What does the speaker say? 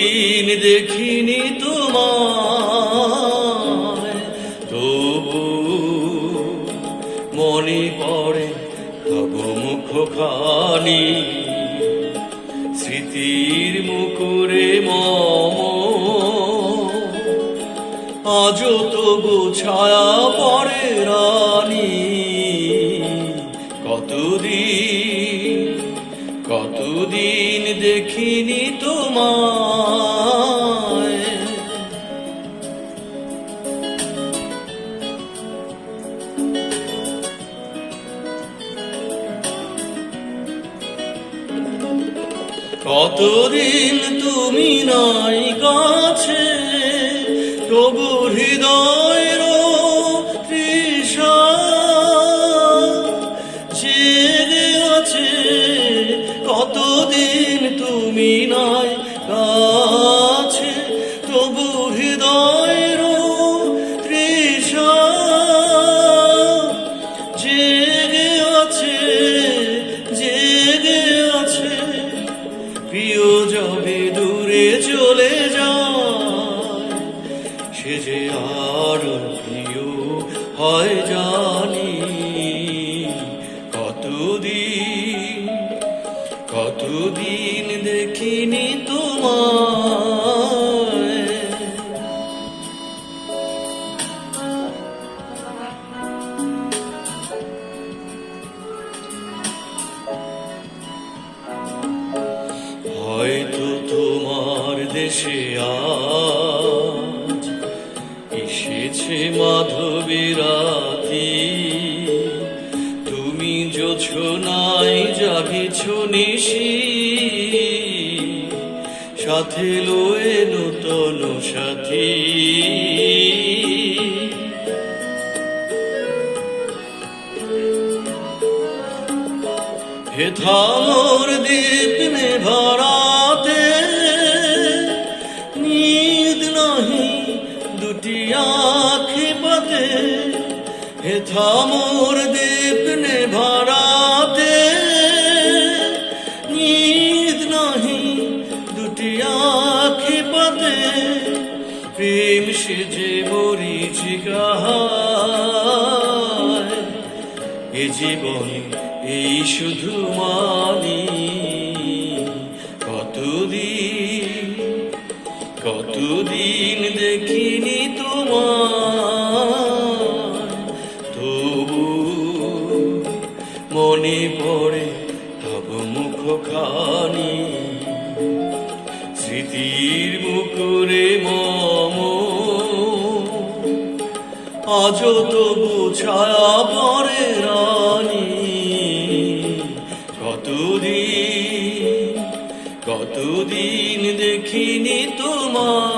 দিন দেখিনি তোমার তবু মনে পড়ে তব মুখখানি। স্মৃতির মুকুরে মম আজ তবু ছায়া পড়ে রানী। কতদিন কতদিন দেখিনি তোমায়। কতদিন তুমি নাই কাছে তবু হৃদয়ের দূরে চলে যায়। সে যে আর হয় জানি কতদিন কতদিন দেখিনি তোমায়। দেশে আজ এসেছে মাধবীরাতি। তুমি যোছনাই জাগেছ নিশি। সাথে লয়ে নূতন সাথী। হে থামোর দীপ ভরাতে আখি পাতে হে থামোর দীপ ভরাতে। নিদ নাহি দুটি আখি পাতে প্রেম সেজে মরিচিকা এ জীবনে এই শুধু মানি, কতদিন কতদিন দেখিনি তোমার তবু মনে পড়ে তব মুখ খানি স্মৃতির মুকুরে মম। আজও তবু ছায়া পরে রানী। কতদিন কতদিন দেখিনি তোমার